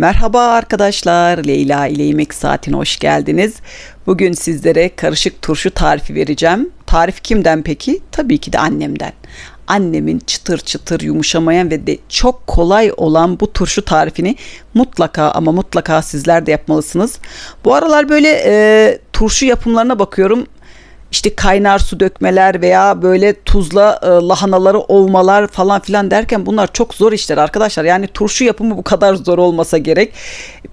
Merhaba arkadaşlar, Leyla ile Yemek Saati'ne hoş geldiniz. Bugün sizlere karışık turşu tarifi vereceğim. Tarif kimden peki? Tabii ki de annemden. Annemin çıtır çıtır yumuşamayan ve de çok kolay olan bu turşu tarifini mutlaka ama mutlaka sizler de yapmalısınız. Bu aralar böyle e, turşu yapımlarına bakıyorum işte kaynar su dökmeler veya böyle tuzla e, lahanaları ovmalar falan filan derken bunlar çok zor işler arkadaşlar. Yani turşu yapımı bu kadar zor olmasa gerek.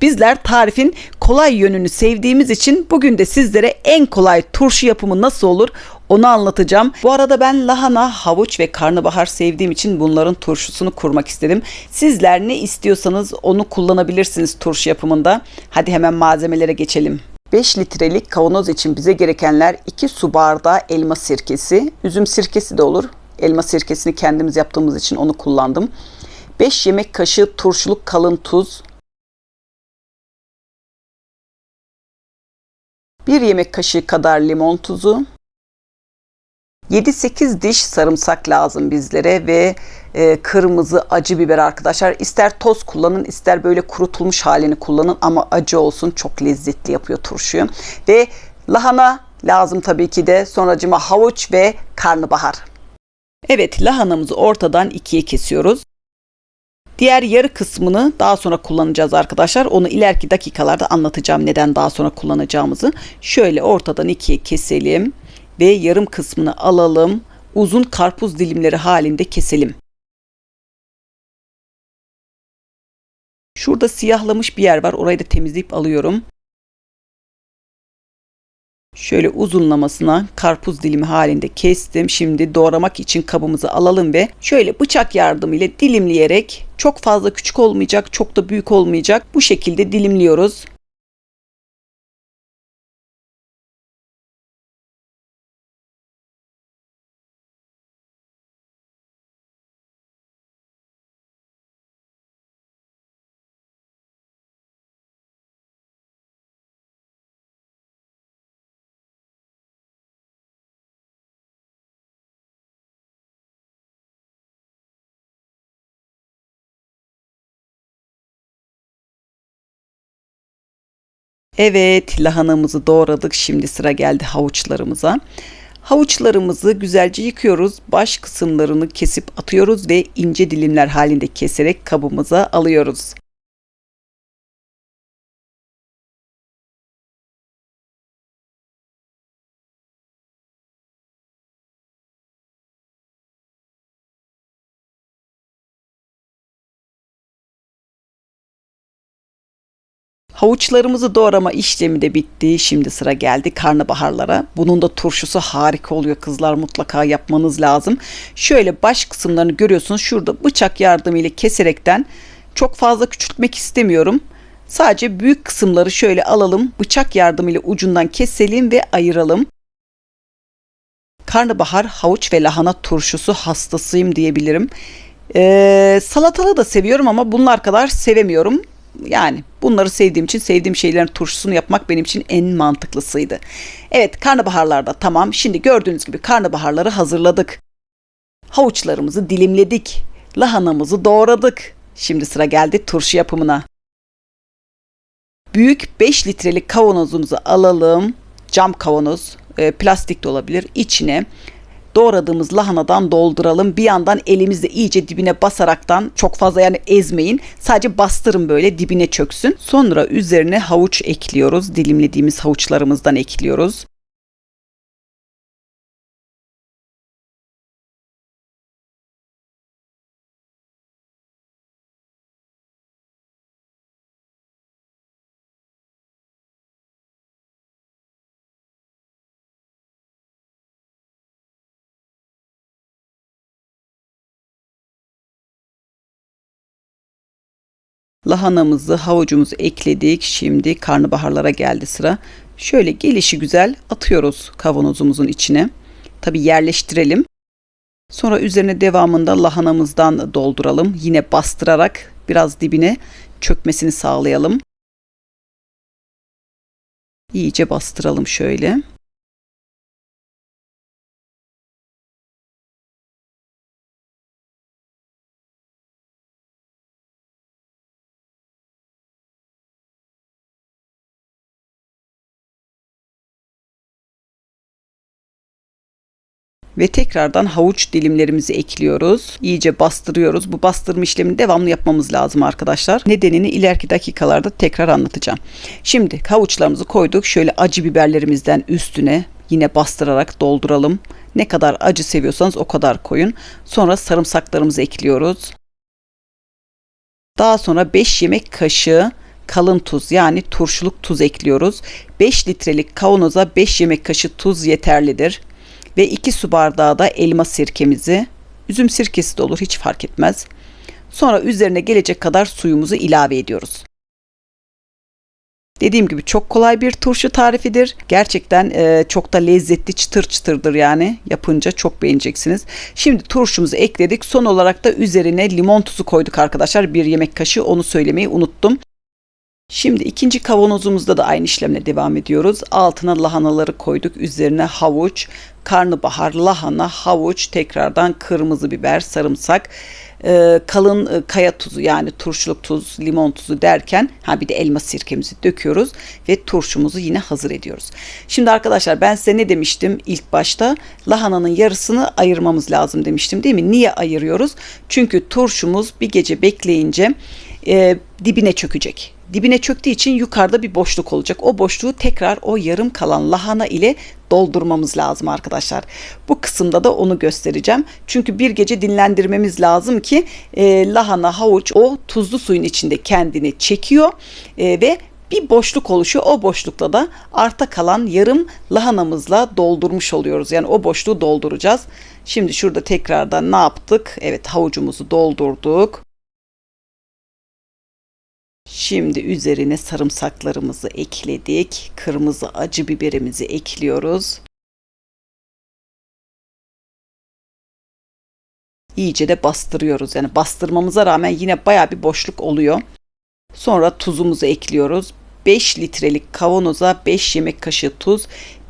Bizler tarifin kolay yönünü sevdiğimiz için bugün de sizlere en kolay turşu yapımı nasıl olur onu anlatacağım. Bu arada ben lahana, havuç ve karnabahar sevdiğim için bunların turşusunu kurmak istedim. Sizler ne istiyorsanız onu kullanabilirsiniz turşu yapımında. Hadi hemen malzemelere geçelim. 5 litrelik kavanoz için bize gerekenler 2 su bardağı elma sirkesi, üzüm sirkesi de olur. Elma sirkesini kendimiz yaptığımız için onu kullandım. 5 yemek kaşığı turşuluk kalın tuz, 1 yemek kaşığı kadar limon tuzu, 7-8 diş sarımsak lazım bizlere ve e, kırmızı acı biber arkadaşlar. İster toz kullanın ister böyle kurutulmuş halini kullanın ama acı olsun çok lezzetli yapıyor turşuyu. Ve lahana lazım tabii ki de sonracıma havuç ve karnabahar. Evet lahanamızı ortadan ikiye kesiyoruz. Diğer yarı kısmını daha sonra kullanacağız arkadaşlar. Onu ileriki dakikalarda anlatacağım neden daha sonra kullanacağımızı. Şöyle ortadan ikiye keselim ve yarım kısmını alalım. Uzun karpuz dilimleri halinde keselim. Şurada siyahlamış bir yer var. Orayı da temizleyip alıyorum. Şöyle uzunlamasına karpuz dilimi halinde kestim. Şimdi doğramak için kabımızı alalım ve şöyle bıçak yardımıyla dilimleyerek çok fazla küçük olmayacak, çok da büyük olmayacak. Bu şekilde dilimliyoruz. Evet lahanamızı doğradık. Şimdi sıra geldi havuçlarımıza. Havuçlarımızı güzelce yıkıyoruz. Baş kısımlarını kesip atıyoruz ve ince dilimler halinde keserek kabımıza alıyoruz. Havuçlarımızı doğrama işlemi de bitti. Şimdi sıra geldi karnabaharlara. Bunun da turşusu harika oluyor kızlar. Mutlaka yapmanız lazım. Şöyle baş kısımlarını görüyorsunuz. Şurada bıçak yardımıyla keserekten çok fazla küçültmek istemiyorum. Sadece büyük kısımları şöyle alalım. Bıçak yardımıyla ucundan keselim ve ayıralım. Karnabahar, havuç ve lahana turşusu hastasıyım diyebilirim. Ee, salatalı da seviyorum ama bunlar kadar sevemiyorum yani bunları sevdiğim için sevdiğim şeylerin turşusunu yapmak benim için en mantıklısıydı. Evet karnabaharlarda tamam. Şimdi gördüğünüz gibi karnabaharları hazırladık. Havuçlarımızı dilimledik. Lahanamızı doğradık. Şimdi sıra geldi turşu yapımına. Büyük 5 litrelik kavanozumuzu alalım. Cam kavanoz, e, plastik de olabilir. İçine doğradığımız lahanadan dolduralım. Bir yandan elimizle iyice dibine basaraktan çok fazla yani ezmeyin. Sadece bastırın böyle dibine çöksün. Sonra üzerine havuç ekliyoruz. Dilimlediğimiz havuçlarımızdan ekliyoruz. Lahanamızı, havucumuzu ekledik. Şimdi karnabaharlara geldi sıra. Şöyle gelişi güzel atıyoruz kavanozumuzun içine. Tabi yerleştirelim. Sonra üzerine devamında lahanamızdan dolduralım. Yine bastırarak biraz dibine çökmesini sağlayalım. İyice bastıralım şöyle. Ve tekrardan havuç dilimlerimizi ekliyoruz. İyice bastırıyoruz. Bu bastırma işlemini devamlı yapmamız lazım arkadaşlar. Nedenini ileriki dakikalarda tekrar anlatacağım. Şimdi havuçlarımızı koyduk. Şöyle acı biberlerimizden üstüne yine bastırarak dolduralım. Ne kadar acı seviyorsanız o kadar koyun. Sonra sarımsaklarımızı ekliyoruz. Daha sonra 5 yemek kaşığı kalın tuz yani turşuluk tuz ekliyoruz. 5 litrelik kavanoza 5 yemek kaşığı tuz yeterlidir. Ve 2 su bardağı da elma sirkemizi, üzüm sirkesi de olur hiç fark etmez. Sonra üzerine gelecek kadar suyumuzu ilave ediyoruz. Dediğim gibi çok kolay bir turşu tarifidir. Gerçekten e, çok da lezzetli çıtır çıtırdır yani. Yapınca çok beğeneceksiniz. Şimdi turşumuzu ekledik. Son olarak da üzerine limon tuzu koyduk arkadaşlar. Bir yemek kaşığı onu söylemeyi unuttum. Şimdi ikinci kavanozumuzda da aynı işlemle devam ediyoruz. Altına lahanaları koyduk. Üzerine havuç, karnabahar, lahana, havuç, tekrardan kırmızı biber, sarımsak, e, kalın e, kaya tuzu yani turşuluk tuz, limon tuzu derken ha bir de elma sirkemizi döküyoruz ve turşumuzu yine hazır ediyoruz. Şimdi arkadaşlar ben size ne demiştim ilk başta? Lahananın yarısını ayırmamız lazım demiştim değil mi? Niye ayırıyoruz? Çünkü turşumuz bir gece bekleyince e, dibine çökecek dibine çöktüğü için yukarıda bir boşluk olacak. O boşluğu tekrar o yarım kalan lahana ile doldurmamız lazım arkadaşlar. Bu kısımda da onu göstereceğim. Çünkü bir gece dinlendirmemiz lazım ki e, lahana, havuç o tuzlu suyun içinde kendini çekiyor e, ve bir boşluk oluşuyor. O boşlukta da arta kalan yarım lahanamızla doldurmuş oluyoruz. Yani o boşluğu dolduracağız. Şimdi şurada tekrardan ne yaptık? Evet havucumuzu doldurduk. Şimdi üzerine sarımsaklarımızı ekledik. Kırmızı acı biberimizi ekliyoruz. İyice de bastırıyoruz. Yani bastırmamıza rağmen yine baya bir boşluk oluyor. Sonra tuzumuzu ekliyoruz. 5 litrelik kavanoza 5 yemek kaşığı tuz,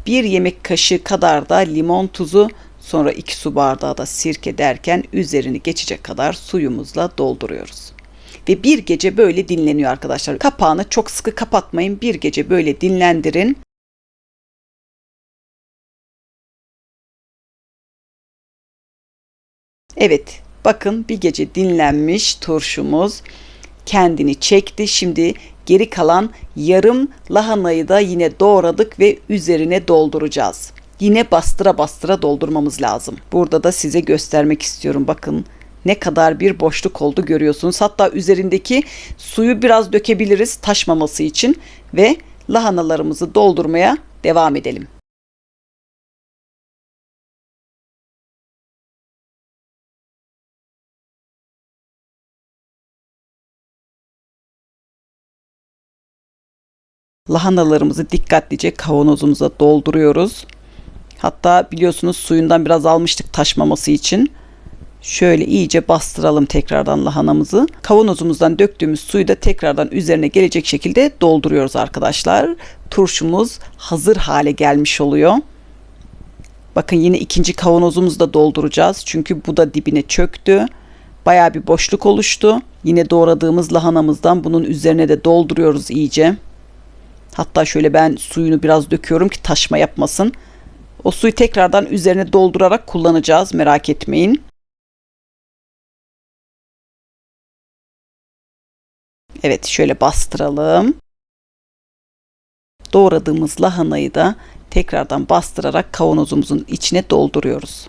1 yemek kaşığı kadar da limon tuzu, sonra 2 su bardağı da sirke derken üzerini geçecek kadar suyumuzla dolduruyoruz ve bir gece böyle dinleniyor arkadaşlar. Kapağını çok sıkı kapatmayın. Bir gece böyle dinlendirin. Evet, bakın bir gece dinlenmiş turşumuz kendini çekti. Şimdi geri kalan yarım lahanayı da yine doğradık ve üzerine dolduracağız. Yine bastıra bastıra doldurmamız lazım. Burada da size göstermek istiyorum. Bakın ne kadar bir boşluk oldu görüyorsunuz. Hatta üzerindeki suyu biraz dökebiliriz taşmaması için ve lahanalarımızı doldurmaya devam edelim. Lahanalarımızı dikkatlice kavanozumuza dolduruyoruz. Hatta biliyorsunuz suyundan biraz almıştık taşmaması için. Şöyle iyice bastıralım tekrardan lahanamızı. Kavanozumuzdan döktüğümüz suyu da tekrardan üzerine gelecek şekilde dolduruyoruz arkadaşlar. Turşumuz hazır hale gelmiş oluyor. Bakın yine ikinci kavanozumuzu da dolduracağız. Çünkü bu da dibine çöktü. Baya bir boşluk oluştu. Yine doğradığımız lahanamızdan bunun üzerine de dolduruyoruz iyice. Hatta şöyle ben suyunu biraz döküyorum ki taşma yapmasın. O suyu tekrardan üzerine doldurarak kullanacağız merak etmeyin. Evet şöyle bastıralım. Doğradığımız lahanayı da tekrardan bastırarak kavanozumuzun içine dolduruyoruz.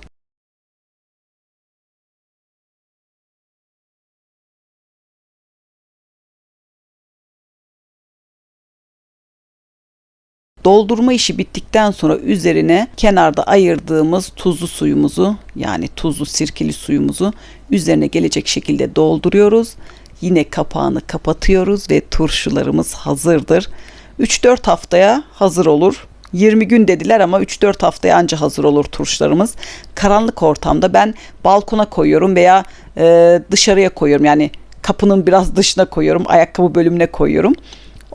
Doldurma işi bittikten sonra üzerine kenarda ayırdığımız tuzlu suyumuzu yani tuzlu sirkeli suyumuzu üzerine gelecek şekilde dolduruyoruz Yine kapağını kapatıyoruz ve turşularımız hazırdır. 3-4 haftaya hazır olur. 20 gün dediler ama 3-4 haftaya anca hazır olur turşularımız. Karanlık ortamda ben balkona koyuyorum veya e, dışarıya koyuyorum. Yani kapının biraz dışına koyuyorum. Ayakkabı bölümüne koyuyorum.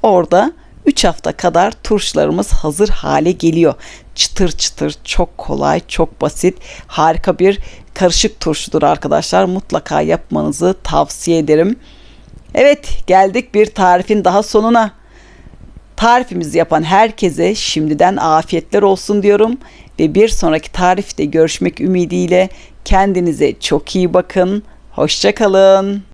Orada 3 hafta kadar turşularımız hazır hale geliyor. Çıtır çıtır, çok kolay, çok basit, harika bir karışık turşudur arkadaşlar. Mutlaka yapmanızı tavsiye ederim. Evet, geldik bir tarifin daha sonuna. Tarifimizi yapan herkese şimdiden afiyetler olsun diyorum. ve bir sonraki tarifte görüşmek ümidiyle kendinize çok iyi bakın. Hoşçakalın.